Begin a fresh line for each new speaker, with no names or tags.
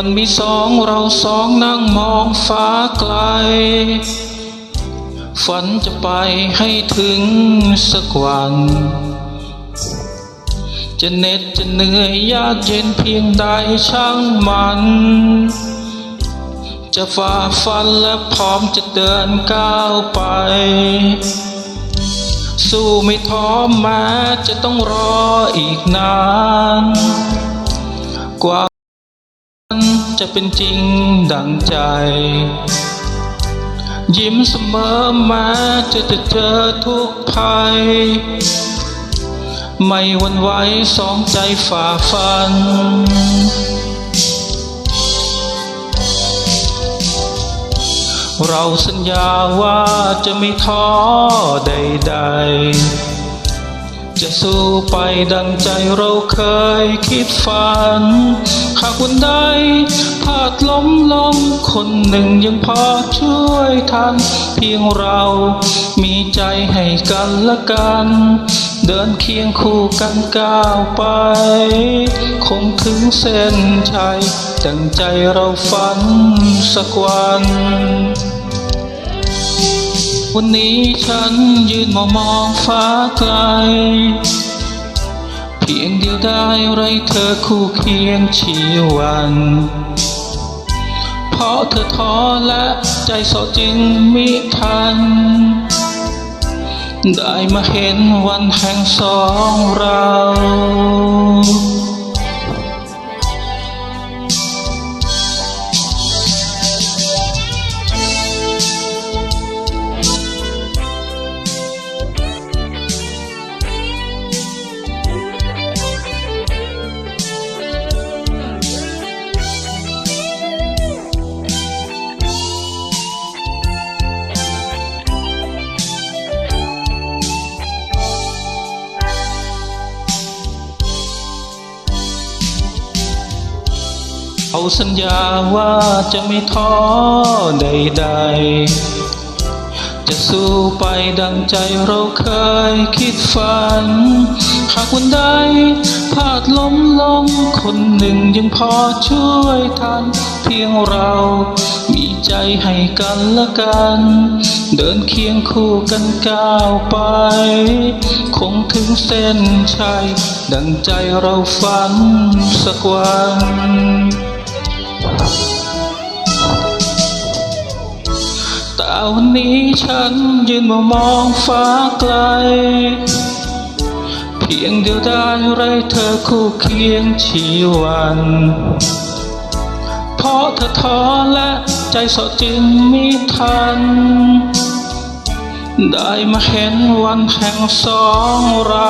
ันมีสองเราสองนั่งมองฟ้าไกล ฝันจะไปให้ถึงสักวัน จะเหน็ดจะเหนื่อยยากเย็นเพียงใดช่างมัน จะฝ่าฟันและพร้อมจะเดินก้าวไป สู้ไม่ท้อแม้จะต้องรออีกนานกว่า จะเป็นจริงดังใจ ยิ้มเสมอแม้จะจะเจอทุกภัย ไม่หวันไหวสองใจฝ่าฟันเราสัญญาว่าจะไม่ท้อใดๆ จะสู้ไปดังใจเราเคยคิดฝัน หากวันใดพลาดล้มลงคนหนึ่งยังพอช่วยทัน เพียงเรามีใจให้กันและกัน เดินเคียงคู่กันก้าวไป คงถึงเส้นชัยดังใจเราฝันสักวัน วันนี้ฉันยืนมองมองฟ้าไกล เพียงเดียวได้ไรเธอคู่เคียงชีวัน เพราะเธอท้อและใจสอจึงมิทัน ได้มาเห็นวันแห่งสองเรา เอาสัญญาว่าจะไม่ท้อใดๆ จะสู้ไปดังใจเราเคยคิดฝัน หากวันใดพลาดล้มลงคนหนึ่งยังพอช่วยทัน เพียงเรามีใจให้กันและกัน เดินเคียงคู่กันก้าวไป คงถึงเส้นชัย ดังใจเราฝันสักวัน แต่วันนี้ฉันยืนมามองฟ้าไกล เพียงเดียวได้ไรเธอคู่เคียงชีวัน เพราะเธอท้อและใจสดจึงมีทัน ได้มาเห็นวันแห่งสองเรา